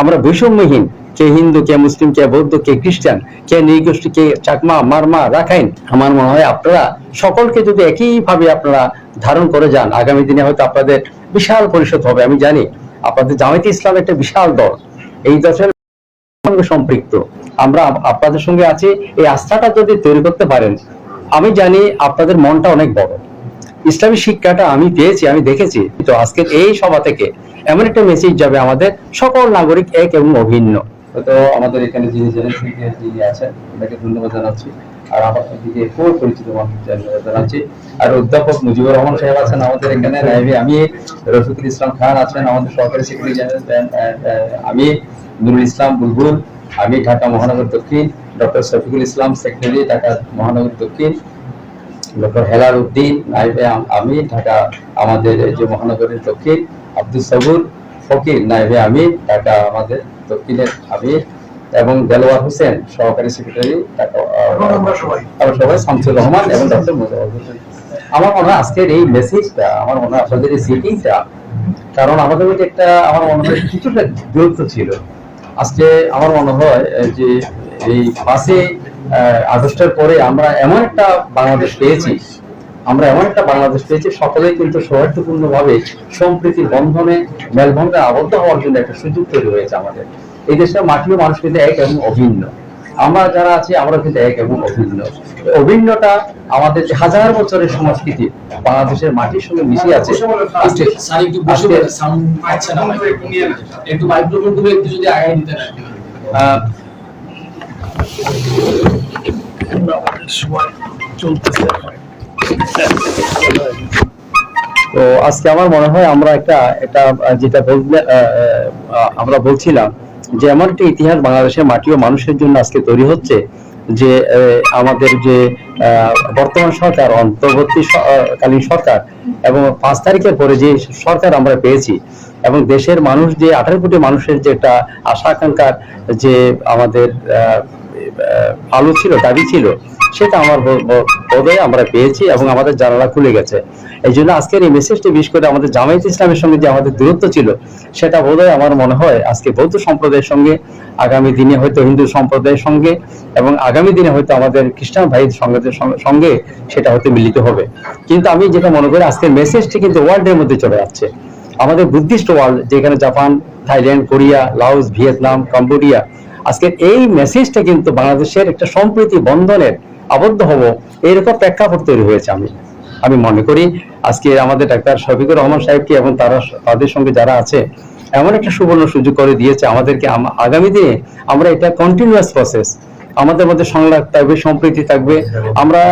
আমরা বৈষম্যহীন, কে হিন্দু, কে মুসলিম, কে বৌদ্ধ, কে খ্রিস্টান, কে নৃগোষ্ঠী কে চাকমা, মারমা, রাখাইন, আমার মনে হয় আপনারা সকলকে যদি একইভাবে আপনারা ধারণ করে যান, আগামী দিনে হয়তো আপনাদের বিশাল পরিষদ হবে। আমি জানি আপনাদের জামায়াতে ইসলাম একটা বিশাল দল। এই দলের সঙ্গে সম্পৃক্ত। আমরা আপনাদের সঙ্গে আছি। এই আস্থাটা যদি তৈরি করতে পারেন, আমি জানি আপনাদের মনটা অনেক বড়। ইসলামী শিক্ষাটা আমি পেয়েছি, আমি দেখেছি। তো আজকের এই সভা থেকে এমন একটা মেসেজ যাবে আমাদের সকল নাগরিক এক এবং অভিন্ন। তো আমাদের এখানে যিনি জেনারেল যিনি আছেন, ওনাকে ধন্যবাদ জানাচ্ছি। আর আমার দিকে খুব পরিচিত মানুষ জানাচ্ছি। আর অধ্যাপক মুজিবুর রহমান সাহেব আছেন আমাদের এখানে নাইবে আমি রফিকুল ইসলাম খান আছেন, আমাদের সরকারি সেক্রেটারি জেনারেল আমি নুরুল ইসলাম বুলবুল, আমি ঢাকা মহানগর দক্ষিণ ডক্টর শফিকুল ইসলাম সেক্রেটারি ঢাকা মহানগর দক্ষিণ। ডক্টর হেলাল উদ্দিন নাইবে আমি ঢাকা আমাদের যে মহানগরের দক্ষিণ আব্দুল সবুর ফকির নাইবে আমি ঢাকা আমাদের দক্ষিণের আমির এবং দেলোয়ার হোসেন সহকারী সেক্রেটারি আমরা সবাই। শামসুর রহমান এবং ডক্টর মোজাফর হোসেন আমার মনে হয় আজকের এই মেসেজটা আমার মনে হয় আপনাদের এই সিটিংটা কারণ আমাদের একটা আমার মনে হয় কিছুটা দূরত্ব ছিল আজকে আমার মনে হয় যে এই পাঁচই আগস্টের পরে আমরা এমন একটা বাংলাদেশ পেয়েছি, আমরা এমন একটা বাংলাদেশ পেয়েছি, সকলেই কিন্তু সৌহার্দ্যপূর্ণভাবে সম্প্রীতির বন্ধনে মেলবন্ধে আবদ্ধ হওয়ার জন্য একটা সুযোগ তৈরি হয়েছে আমাদের। এই দেশের মাটিও মানুষ কিন্তু এক এবং অভিন্ন। আমরা যারা আছি আমরা কিন্তু এক এবং অভিন্ন। এই অভিন্নটা আমাদের যে হাজার বছরের সংস্কৃতি বাংলাদেশের মাটির সঙ্গে মিশে আছে। তো আজকে আমার মনে হয় আমরা একটা এটা যেটা আমরা বলছিলাম যে এমন একটা ইতিহাস বাংলাদেশের মাটি ও মানুষের জন্য আজকে তৈরি হচ্ছে। যে আমাদের যে বর্তমান সরকার, অন্তর্বর্তী কালীন সরকার এবং পাঁচ তারিখের পরে যে সরকার আমরা পেয়েছি এবং দেশের মানুষ যে, আঠারো কোটি মানুষের যে একটা আশা আকাঙ্ক্ষার যে আমাদের আলো ছিল, দাবি ছিল সেটা আমার ব- ব- আমরা পেয়েছি এবং আমাদের জানালা খুলে গেছে। এই জন্য আজকের এই মেসেজটি বিশেষ করে আমাদের জামায়াত ইসলামের সঙ্গে যে আমাদের দূরত্ব ছিল, সেটা বোধহয় আমার মনে হয় আজকে বৌদ্ধ সম্প্রদায়ের সঙ্গে, আগামী দিনে হয়তো হিন্দু সম্প্রদায়ের সঙ্গে এবং আগামী দিনে হয়তো আমাদের খ্রিস্টান ভাই সঙ্গে সঙ্গে সেটা হয়তো মিলিত হবে। কিন্তু আমি যেটা মনে করি, আজকের মেসেজটি কিন্তু ওয়ার্ল্ডের মধ্যে চলে যাচ্ছে আমাদের বুদ্ধিস্ট ওয়ার্ল্ড যেখানে Japan, Thailand, Korea Laos Vietnam, Cambodia, আজকের এই মেসেজটা কিন্তু বাংলাদেশের একটা সম্প্রীতি বন্ধনের আবদ্ধ হব এরকম প্রেক্ষাপট তৈরি হয়েছে আমি। আমি মনে করি আজকে আমাদের ডাক্তার শফিকুর রহমান সাহেবকে এবং তারা তাদের সঙ্গে যারা আছে, এমন একটা সুবর্ণ সুযোগ করে দিয়েছে আমাদেরকে আগামী দিনে আমরা এটা কন্টিনিউয়াস প্রসেস আমাদের মধ্যে সংলাপ থাকবে, সম্প্রীতি থাকবে। আমরা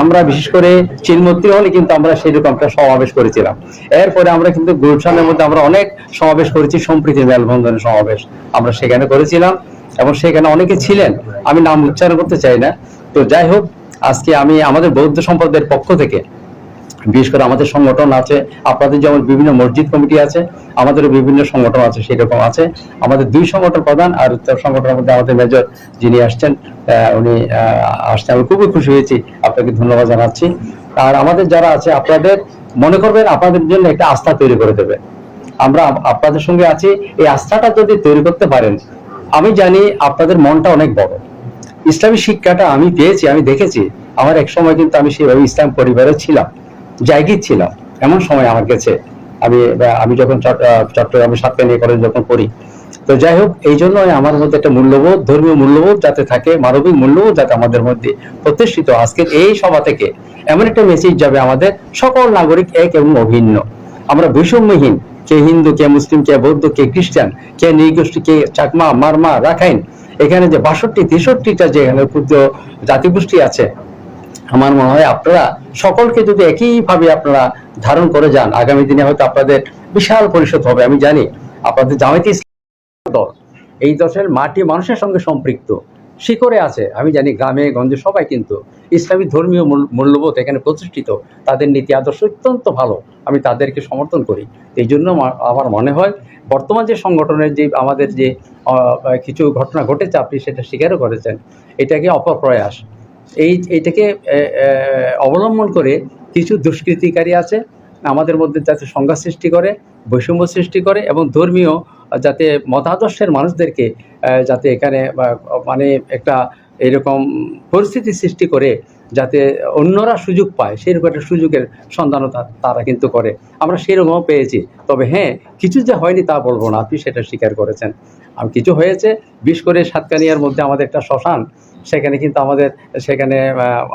আমরা বিশেষ করে চিনমূর্তি হলে কিন্তু আমরা সেই রকম একটা সমাবেশ করেছিলাম। এরপরে আমরা কিন্তু গুলশানের মধ্যে আমরা অনেক সমাবেশ করেছি, সম্প্রীতি মেলবন্ধনের সমাবেশ আমরা সেখানে করেছিলাম এবং সেখানে অনেকে ছিলেন। আমি নাম উচ্চারণ করতে চাই না। তো যাই হোক, আজকে আমি আমাদের বৌদ্ধ সম্প্রদায়ের পক্ষ থেকে, বিশেষ করে আমাদের সংগঠন আছে, আপনাদের যেমন বিভিন্ন মসজিদ কমিটি আছে, আমাদেরও বিভিন্ন সংগঠন আছে, সেরকম আছে। আমাদের দুই সংগঠন প্রধান আর সংগঠনের মধ্যে আমাদের মেজর যিনি আসছেন উনি আসছেন। আমি খুবই খুশি হয়েছি, আপনাকে ধন্যবাদ জানাচ্ছি। আর আমাদের যারা আছে, আপনাদের মনে করবেন আপনাদের জন্য একটা আস্থা তৈরি করে দেবে। আমরা আপনাদের সঙ্গে আছি। এই আস্থাটা যদি তৈরি করতে পারেন, আমি জানি আপনাদের মনটা অনেক বড়। ইসলামী শিক্ষাটা আমি পেয়েছি, আমি দেখেছি। আমার এক সময় কিন্তু আমি সেভাবে ইসলাম পরিবারে ছিলাম জায়গির ছিলাম। এমন সময় আমার গেছে। আমি আমি যখন চট্টগ্রামে সাতকানিয়া কলেজ যখন পড়ি। তো যাই হোক, এই জন্য আমার মধ্যে একটা মূল্যবোধ, ধর্মীয় মূল্যবোধ যাতে থাকে, মানবিক মূল্যবোধ যাতে আমাদের মধ্যে প্রতিষ্ঠিত। আজকের এই সভা থেকে এমন একটা মেসেজ যাবে আমাদের, সকল নাগরিক এক এবং অভিন্ন। আমরা বৈষম্যহীন, কে হিন্দু, কে মুসলিম, কে বৌদ্ধ, কে খ্রিস্টান, কে নৃগোষ্ঠী কে চাকমা, মারমা, রাখাইন এখানে যে বাষট্টি, তেষট্টিটা যে এখানে ক্ষুদ্র জাতিগোষ্ঠী আছে, আমার মনে হয় আপনারা সকলকে যদি একইভাবে আপনারা ধারণ করে যান, আগামী দিনে হয়তো আপনাদের বিশাল পরিষদ হবে। আমি জানি আপনাদের জামায়াতে ইসলাম দল এই দশের মাটি মানুষের সঙ্গে সম্পৃক্ত। শিকড়ে আছে। আমি জানি গ্রামে গঞ্জে সবাই কিন্তু ইসলামী ধর্মীয় মূল- মূল্যবোধ এখানে প্রতিষ্ঠিত। তাদের নীতি আদর্শ অত্যন্ত ভালো। আমি তাদেরকে সমর্থন করি। এই জন্য আমার- মনে হয় বর্তমান যে সংগঠনের যে আমাদের যে কিছু ঘটনা ঘটেছে আপনি সেটা স্বীকারও করেছেন। এটাকে অপপ্রয়াস। এই আহ, অবলম্বন করে কিছু দুষ্কৃতিকারী আছে আমাদের মধ্যে যাতে সংঘাত সৃষ্টি করে বৈষম্য সৃষ্টি করে এবং ধর্মীয় যাতে মতাদর্শের মানুষদেরকে যাতে এখানে মানে একটা এরকম পরিস্থিতি সৃষ্টি করে, যাতে অন্যরা সুযোগ পায়, সেরকম একটা সুযোগের সন্ধানও তারা কিন্তু করে। আমরা সেরকমও পেয়েছি। তবে হ্যাঁ কিছু যে হয়নি তা বলব না, আপনি সেটা স্বীকার করেছেন। আর কিছু হয়েছে, বিশেষ করে সাতকানিয়ার মধ্যে আমাদের একটা শ্মশান, সেখানে কিন্তু আমাদের, সেখানে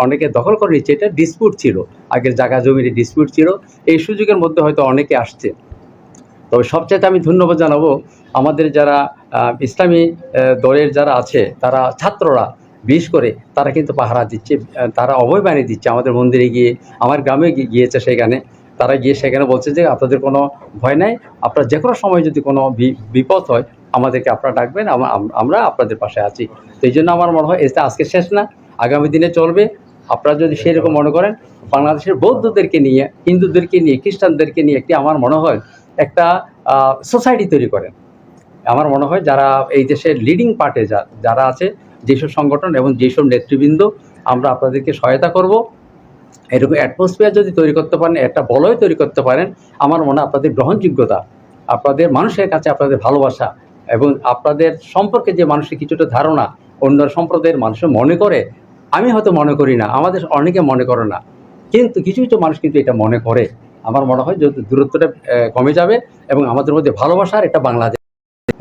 অনেকে দখল করে নিচ্ছে এটা ডিসপিউট ছিল। আগের জায়গা জমির ডিসপিউট ছিল। এই সুযোগের মধ্যে হয়তো অনেকে আসছে। তবে সবচেয়ে আমি ধন্যবাদ জানাব আমাদের যারা ইসলামী দলের যারা আছে, তারা ছাত্ররা বিশেষ করে তারা কিন্তু পাহারা দিচ্ছে তারা অভয় বানিয়ে দিচ্ছে আমাদের মন্দিরে গিয়ে, আমার গ্রামে গিয়েছে সেখানে, তারা গিয়ে সেখানে বলছে যে আপনাদের কোনো ভয় নাই, আপনার যে কোনো সময় যদি কোনো বিপদ হয়, আমাদেরকে আপনারা ডাকবেন, আম- আম- আমরা আপনাদের পাশে আছি। তো এই জন্য আমার মনে হয় এটা আজকে শেষ না, আগামী দিনে চলবে। আপনারা যদি সেরকম মনে করেন, বাংলাদেশের বৌদ্ধদেরকে নিয়ে, হিন্দুদেরকে নিয়ে, খ্রিস্টানদেরকে নিয়ে একটি আমার মনে হয় একটা সোসাইটি তৈরি করেন। আমার মনে হয় যারা এই দেশের লিডিং পার্টে যারা আছে, যেসব সংগঠন এবং যেসব নেতৃবৃন্দ, আমরা আপনাদেরকে সহায়তা করব। এরকম অ্যাটমসফিয়ার যদি তৈরি করতে পারেন, একটা বলয় তৈরি করতে পারেন, আমার মনে আপনাদের গ্রহণযোগ্যতা, আপনাদের মানুষের কাছে আপনাদের ভালোবাসা এবং আপনাদের সম্পর্কে যে মানুষের কিছুটা ধারণা, অন্য সম্প্রদায়ের মানুষ মনে করে। আমি হয়তো মনে করি না, আমাদের অনেকে মনে করে না। কিন্তু কিছু কিছু মানুষ কিন্তু এটা মনে করে। আমার মনে হয় যেহেতু দূরত্বটা কমে যাবে এবং আমাদের মধ্যে ভালোবাসার এটা বাংলাদেশ,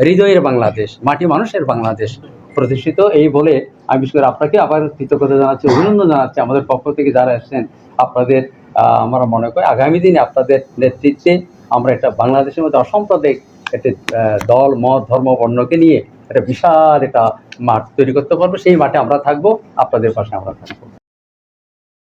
হৃদয়ের বাংলাদেশ, মাটি মানুষের বাংলাদেশ প্রতিষ্ঠিত। এই বলে আমি বিশেষ করে আপনাকে আবার কৃতজ্ঞতা জানাচ্ছি, অভিনন্দন জানাচ্ছি। আমাদের পক্ষ থেকে যারা এসেছেন, আপনাদের আমরা মনে করি আগামী দিনে আপনাদের নেতৃত্বে আমরা একটা বাংলাদেশের মধ্যে অসাম্প্রদায়িক একটা দল, মত, ধর্ম, বর্ণকে নিয়ে একটা বিশাল একটা মাঠ তৈরি করতে পারব। সেই মাঠে আমরা থাকব, আপনাদের পাশে আমরা থাকব।